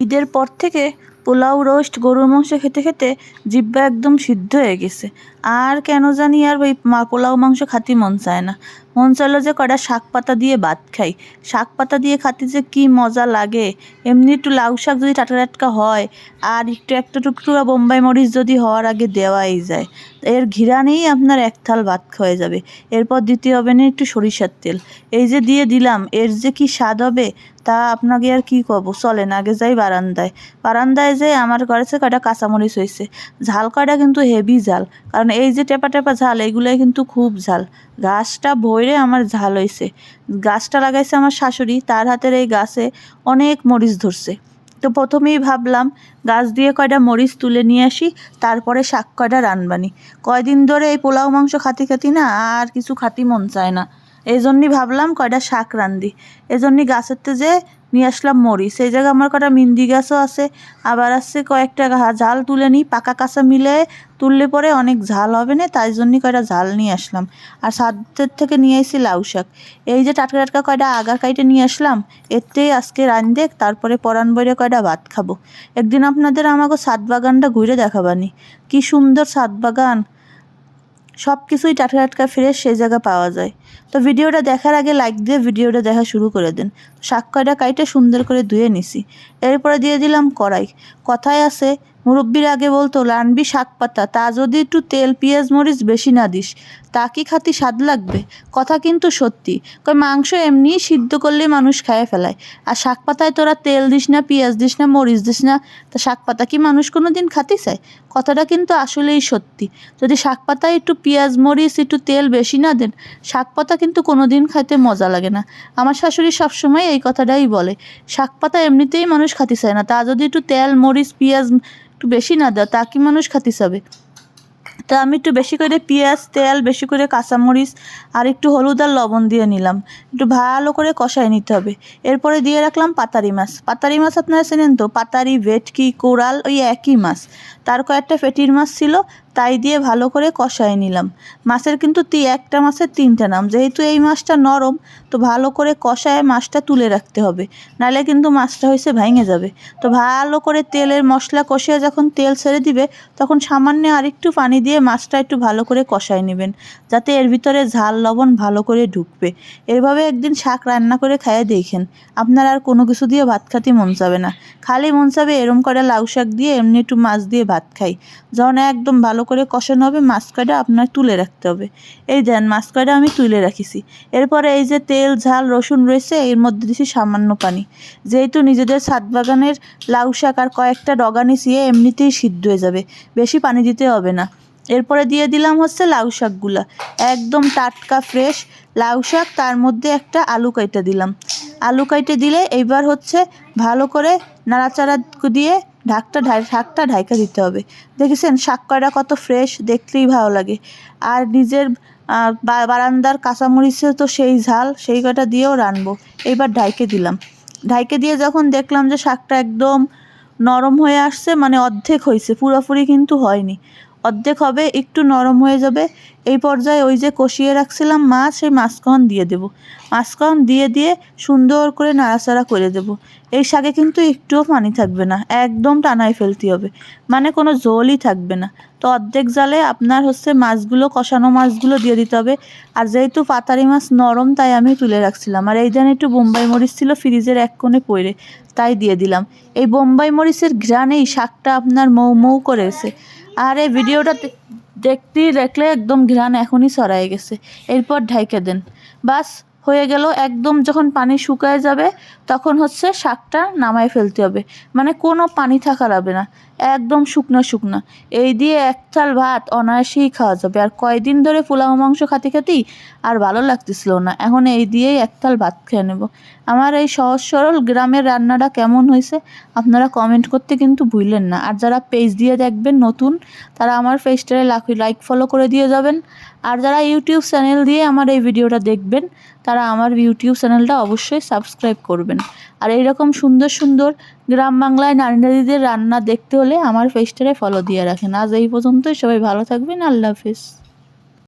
ঈদের পর থেকে পোলাও রোস্ট, গরুর মাংস খেতে খেতে জিব্বা একদম সিদ্ধ হয়ে গেছে। আর কেন জানি আর ওই পোলাও মাংস খাতি মন চায় না। মন চাইলো যে কয়টা শাক পাতা দিয়ে ভাত খাই। শাক পাতা দিয়ে খাতে যে কি মজা লাগে। এমনি একটু লাউ শাক যদি টাটকা টাটকা হয়, আর একটু একটা টুকটুকা বোম্বাই মরিচ যদি হওয়ার আগে দেওয়াই যায়, এর ঘিরা ঘিরানেই আপনার এক থাল ভাত খাওয়া যাবে। এরপর দিতে হবে না একটু সরিষার তেল। এই যে দিয়ে দিলাম, এর যে কি স্বাদ হবে, তা আপনাকে আর কি কব? চলে না আগে যাই বারান্দায়। বারান্দায় যে আমার ঘরেছে কয়টা কাঁচামরিচ হয়েছে। ঝাল কয়টা কিন্তু হেভি ঝাল। কারণ এই যে টেপা টেপা ঝাল এইগুলোই কিন্তু খুব ঝাল। গাছটা ভরে আমার ঝাল হয়েছে গাছটা লাগাইছে আমার শাশুড়ি, তার হাতের এই গাছে অনেক মরিচ ধরছে। তো প্রথমেই ভাবলাম, গাছ দিয়ে কয়টা মরিচ তুলে নিয়ে আসি, তারপরে শাক কয়টা রানবানি কয়দিন ধরে এই পোলাও, মাংস খাতি খাতি না, আর কিছু খাতি মন চায় না। এই জন্যই ভাবলাম কয়টা শাক রান্ধি। এই জন্যই গাছের তে যে নিয়ে আসলাম মরিচ সেই জায়গায় আমার কটা মিন্দি গাছও আছে। আবার আছে কয়েকটা ঝাল তুলে নিই। পাকা কাঁচা মিলে তুললে পরে অনেক ঝাল হবে না, তাই জন্যই কয়টা ঝাল নিয়ে আসলাম। আর সাদের থেকে নিয়ে এসেছি লাউ শাক। এই যে টাটকা টাটকা কয়টা আগার কাইটে নিয়ে আসলাম, এতেই আজকে রান্ধে তারপরে পরান বইরে কয়টা ভাত খাব। একদিন আপনাদের আমাকে সাত বাগানটা ঘুরে দেখাবানি। কি সুন্দর সাত বাগান। সব কিছুই টাটকা টাটকা ফ্রেশ সেই জায়গা পাওয়া যায়। তো ভিডিওটা দেখার আগে লাইক দিয়ে ভিডিওটা দেখা শুরু করে দেন। শাক কয়টা কাইটে সুন্দর করে ধুয়ে নিছি। এরপরে দিয়ে দিলাম কড়াই। কথায় আছে মুরব্বির আগে বলতো রানবি শাক পাতা, তা যদি একটু তেল, পেঁয়াজ, মরিচ বেশি না দিস, তা কি খাতি স্বাদ লাগবে? কথা কিন্তু সত্যি। কই মাংস এমনি সিদ্ধ করলে মানুষ খায় ফেলায়। আর শাক পাতায় তোরা তেল দিস না, পেঁয়াজ দিস না, মরিচ দিস না, তা শাক পাতা কি মানুষ কোনো দিন খাতি চায়? কথাটা কিন্তু আসলেই সত্যি। যদি শাক পাতায় একটু পেঁয়াজ, মরিচ, একটু তেল বেশি না দেন, শাক পাতা কিন্তু কোনো দিন খাইতে মজা লাগে না। আমার শাশুড়ি সবসময় এই কথাটাই বলে, শাক পাতা এমনিতেই মানুষ খাতি চায় না, তা যদি একটু তেল, মরিচ, পেঁয়াজ একটু বেশি না দাও, তা কি মানুষ খাতিস হবে? তা আমি একটু বেশি করে পেঁয়াজ, তেল, বেশি করে কাঁচামরিচ আর একটু হলুদ আর লবণ দিয়ে নিলাম। একটু ভালো করে কষায় নিতে হবে। এরপরে দিয়ে রাখলাম পাতারি মাছ। পাতারি মাছ আপনারা চেনেন তো? পাতারি, ভেটকি, কোরাল, ওই একই মাছ। তার কয়েকটা ফেটির মাছ ছিল তাই দিয়ে ভালো করে কষায় নিলাম। মাছের কিন্তু তি, একটা মাছের তিনটা নাম। যেহেতু এই মাছটা নরম, তো ভালো করে কষায় মাছটা তুলে রাখতে হবে। নাহলে কিন্তু মাছটা হয়েছে ভেঙে যাবে। তো ভালো করে তেলের মশলা কষিয়ে যখন তেল ছেড়ে দিবে, তখন সামান্য আরেকটু পানি দিয়ে মাছটা একটু ভালো করে কষায় নেবেন। যাতে এর ভিতরে ঝাল লবণ ভালো করে ঢুকবে। এভাবে একদিন শাক রান্না করে খাইয়ে দেখেন। আপনার আর কোনো কিছু দিয়ে ভাত খাতে মন চাবে না। খালি মন চাবে এরম করে লাউ শাক দিয়ে, এমনি একটু মাছ দিয়ে ভাত খাই। যখন একদম ভালো করে কষানো হবে মাছ কয়টা আপনার তুলে রাখতে হবে। এই দেন মাছ কয়টা আমি তুলে রাখিছি। এরপরে এই যে তেল, ঝাল, রসুন রয়েছে, এর মধ্যে দিছি সামান্য পানি। যেহেতু নিজেদের ছাদ বাগানের লাউ শাক আর কয়েকটা ডগা নিছিয়ে এমনিতেই সিদ্ধ হয়ে যাবে, বেশি পানি দিতে হবে না। এরপরে দিয়ে দিলাম হচ্ছে লাউ শাকগুলা। একদম টাটকা, ফ্রেশ লাউ শাক, তার মধ্যে একটা আলু কাইটা দিলাম। আলু কাইটে দিলে এইবার হচ্ছে ভালো করে নাড়াচাড়া দিয়ে ঢাকটা ঢাকটা ঢাইকা দিতে হবে। দেখেছেন? শাক কয়টা কত ফ্রেশ দেখলেই ভালো লাগে। আর নিজের বারান্দার কাঁচামরিচে তো সেই ঝাল, সেই কয়টা দিয়েও রানবো। এইবার ঢাইকে দিলাম। ঢাইকে দিয়ে যখন দেখলাম যে শাকটা একদম নরম হয়ে আসছে মানে অর্ধেক হয়েছে, পুরোপুরি কিন্তু হয়নি। অর্ধেক হবে, একটু নরম হয়ে যাবে। এই পর্যায়ে ওই যে কষিয়ে রাখছিলাম মাছ সেই মাছকহন দিয়ে দেবো। মাছকহন দিয়ে দিয়ে সুন্দর করে নাড়াচাড়া করে দেবো। এই শাকে কিন্তু একটুও পানি থাকবে না, একদম টানায় ফেলতে হবে। মানে কোনো জলই থাকবে না। তো অর্ধেক জালে আপনার হচ্ছে মাছগুলো, কষানো মাছগুলো দিয়ে দিতে হবে। আর যেহেতু পাতারি মাছ নরম, তাই আমি তুলে রাখছিলাম। আর এই একটু বোম্বাই মরিচ ছিল, ফ্রিজের এক কোণে পড়ে, তাই দিয়ে দিলাম। এই বোম্বাই মরিচের ঘ্রাণেই শাকটা আপনার মৌ মৌ করেছে। আর এই ভিডিওটা দেখতে দেখলে একদম ঘ্রাণ এখনই সরাই গেছে। এরপর ঢাইকে দেন। বাস হয়ে গেল, একদম যখন পানি শুকায় যাবে, তখন হচ্ছে শাকটা নামায় ফেলতে হবে। মানে কোনো পানি থাকা যাবে না, একদম শুকনো শুকনো। এই দিয়ে এক থাল ভাত অনায়াসেই খাওয়া যাবে। আর কয়দিন ধরে পোলাও মাংস খাতে খাতেই আর ভালো লাগতেছিল না। এখন এই দিয়েই এক থাল ভাত খেয়ে নেব। আমার এই সহজ সরল গ্রামের রান্নাটা কেমন হয়েছে, আপনারা কমেন্ট করতে কিন্তু ভুললেন না। আর যারা পেজ দিয়ে দেখবেন নতুন, তারা আমার পেজটারে লাইক ফলো করে দিয়ে যাবেন। আর যারা ইউটিউব চ্যানেল দিয়ে আমার এই ভিডিওটা দেখবেন তারা আমার ইউটিউব চ্যানেলটা অবশ্যই সাবস্ক্রাইব করবেন। আর এইরকম সুন্দর সুন্দর গ্রাম বাংলায় নারী নারীদের রান্না দেখতে হলে আমার পেজটারে ফলো দিয়ে রাখেন। আজ এই পর্যন্তই, সবাই ভালো থাকবেন, আল্লাহ হাফিজ।